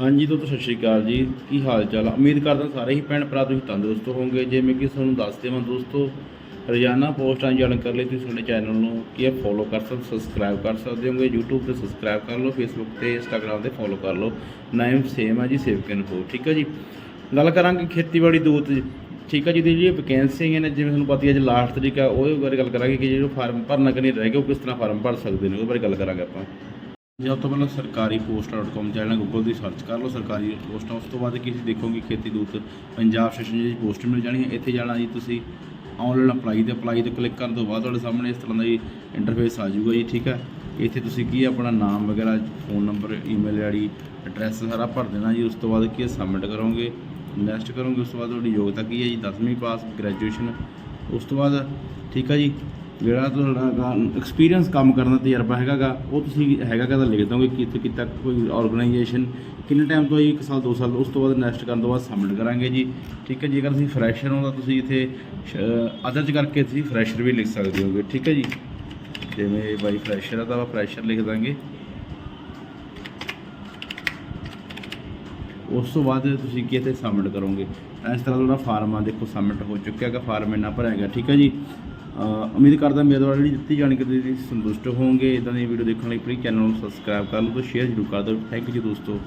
ਹਾਂਜੀ, ਦੋਸਤੋ, ਸਤਿ ਸ਼੍ਰੀ ਅਕਾਲ ਜੀ। ਕੀ ਹਾਲ ਚਾਲ ਆ ਉਮੀਦ ਕਰਦਾ ਸਾਰੇ ਹੀ ਭੈਣ ਭਰਾ ਤੁਸੀਂ ਤੰਦਰੁਸਤ ਹੋਵੋਗੇ। ਜਿਵੇਂ ਕਿ ਤੁਹਾਨੂੰ ਦੱਸ ਦੇਵਾਂ ਦੋਸਤੋ, ਰੋਜ਼ਾਨਾ ਪੋਸਟਾਂ ਜਾਣ ਕਰ ਲਈ ਤੁਸੀਂ ਸਾਡੇ ਚੈਨਲ ਨੂੰ ਕੀ ਹੈ ਫੋਲੋ ਕਰ ਸਕਦੇ ਸਬਸਕ੍ਰਾਈਬ ਕਰ ਸਕਦੇ ਹੋਗੇ YouTube ਤੇ ਸਬਸਕ੍ਰਾਈਬ ਕਰ ਲਓ, Facebook ਤੇ Instagram ਤੇ ਫੋਲੋ ਕਰ ਲਓ। ਨਾਮ ਸੇਮ ਹੈ ਜੀ ਸੇਵਕ ਇਨਫੋ ਠੀਕ ਹੈ ਜੀ? ਗੱਲ ਕਰਾਂਗੇ ਖੇਤੀਬਾੜੀ ਦੂਤ ਠੀਕ ਹੈ ਜੀ ਦੀ ਜਿਹੜੀ ਵੈਕੈਂਸੀ ਨੇ, ਜਿਵੇਂ ਤੁਹਾਨੂੰ ਪਤਾ ਹੈ ਅੱਜ ਲਾਸਟ ਤਰੀਕ ਆ ਉਹਦੇ ਬਾਰੇ ਗੱਲ ਕਰਾਂਗੇ ਕਿ ਜਿਹੜੇ ਫਾਰਮ ਭਰਨਾ ਕਰਨੀ ਰਹਿ ਗਿਆ, ਉਹ ਕਿਸ ਤਰ੍ਹਾਂ ਫਾਰਮ ਭਰ ਸਕਦੇ ਨੇ, ਉਹਦੇ ਬਾਰੇ ਗੱਲ ਕਰਾਂਗੇ ਆਪਾਂ। ਸਭ ਤੋਂ ਪਹਿਲਾਂ ਸਰਕਾਰੀ ਪੋਸਟ.com ਚੈਨਲ ਗੂਗਲ ਦੀ ਸਰਚ ਕਰ ਲਓ, ਸਰਕਾਰੀ ਪੋਸਟਾਂ ਉਸ ਤੋਂ ਬਾਅਦ ਕੀ ਤੁਸੀਂ ਦੇਖੋਗੇ ਖੇਤੀ ਦੂਤ ਪੰਜਾਬ ਸੈਸ਼ਨ ਦੀ ਪੋਸਟ ਮਿਲ ਜਾਣੀ ਹੈ, ਇੱਥੇ ਜਾਣਾ ਜੀ ਤੁਸੀਂ ਆਨਲਾਈਨ ਅਪਲਾਈ ਤੇ ਅਪਲਾਈ ਤੇ ਕਲਿੱਕ ਕਰਨ ਤੋਂ ਬਾਅਦ ਤੁਹਾਡੇ ਸਾਹਮਣੇ ਇਸ ਤਰ੍ਹਾਂ ਦਾ ਜੀ ਇੰਟਰਫੇਸ ਆ ਜਾਊਗਾ ਜੀ, ਠੀਕ ਹੈ? ਇੱਥੇ ਤੁਸੀਂ ਕੀ ਹੈ ਆਪਣਾ ਨਾਮ ਵਗੈਰਾ phone number email ID address ਸਾਰਾ ਭਰ ਦੇਣਾ ਜੀ, ਉਸ ਤੋਂ ਬਾਅਦ ਕੀ ਹੈ ਸਬਮਿਟ ਕਰੋਗੇ ਨੈਕਸਟ ਕਰੋਗੇ, ਉਸ ਤੋਂ ਬਾਅਦ ਤੁਹਾਡੀ ਯੋਗਤਾ ਕੀ ਹੈ ਜੀ 10ਵੀਂ ਪਾਸ ਗ੍ਰੈਜੂਏਸ਼ਨ ਉਸ ਤੋਂ ਬਾਅਦ ਠੀਕ ਹੈ ਜੀ? ਜਿਹੜਾ ਤੁਹਾਡਾ ਐਕਸਪੀਰੀਅੰਸ ਕੰਮ ਕਰਨ ਦਾ ਤਜਰਬਾ ਹੈਗਾਗਾ, ਉਹ ਤੁਸੀਂ ਹੈਗਾਗਾ ਤਾਂ ਲਿਖ ਦੋਗੇ ਕਿੱਥੇ ਕਿੱਥੇ ਤੱਕ ਕੋਈ ਆਰਗੇਨਾਈਜੇਸ਼ਨ ਕਿੰਨੇ ਟਾਈਮ ਤੋਂ ਹੈ ਜੀ? ਇੱਕ ਸਾਲ, ਦੋ ਸਾਲ, ਉਸ ਤੋਂ ਬਾਅਦ ਨੈਕਸਟ ਕਰਨ ਤੋਂ ਬਾਅਦ ਸਬਮਿਟ ਕਰਾਂਗੇ ਜੀ। ਠੀਕ ਹੈ ਜੇਕਰ ਤੁਸੀਂ ਫਰੈਸ਼ਰ ਹੋ ਤਾਂ ਤੁਸੀਂ ਇੱਥੇ ਅਦਰ ਚ ਕਰਕੇ ਤੁਸੀਂ ਫਰੈਸ਼ਰ ਵੀ ਲਿਖ ਸਕਦੇ ਹੋਗੇ। ਠੀਕ ਹੈ ਜੀ? ਜਿਵੇਂ ਬਾਈ ਫਰੈਸ਼ਰ ਆ ਤਾਂ ਆਪਾਂ ਫਰੈਸ਼ਰ ਲਿਖ ਦਾਂਗੇ। ਉਸ ਤੋਂ ਬਾਅਦ ਤੁਸੀਂ ਕੀ ਇੱਥੇ ਸਬਮਿਟ ਕਰੋਗੇ? ਇਸ ਤਰ੍ਹਾਂ ਤੁਹਾਡਾ ਫਾਰਮ ਆ ਦੇਖੋ ਸਬਮਿਟ ਹੋ ਚੁੱਕਿਆ ਹੈਗਾ, ਫਾਰਮ ਇੰਨਾ ਭਰਿਆ ਗਿਆ ਠੀਕ ਹੈ ਜੀ? ਉਮੀਦ ਕਰਦਾ ਮੇਰੇ ਦੁਆਰਾ ਜਿਹੜੀ ਦਿੱਤੀ ਜਾਣਕਾਰੀ ਦੀ ਸੰਤੁਸ਼ਟ ਹੋਵੋਗੇ। ਇਦਾਂ ਦੀ ਵੀਡੀਓ ਦੇਖਣ ਲਈ ਪਲੀਜ਼ ਚੈਨਲ ਨੂੰ ਸਬਸਕ੍ਰਾਈਬ ਕਰ ਲਓ ਤੇ ਸ਼ੇਅਰ ਜ਼ਰੂਰ ਕਰ ਦਿਓ। ਥੈਂਕ ਯੂ ਦੋਸਤੋ।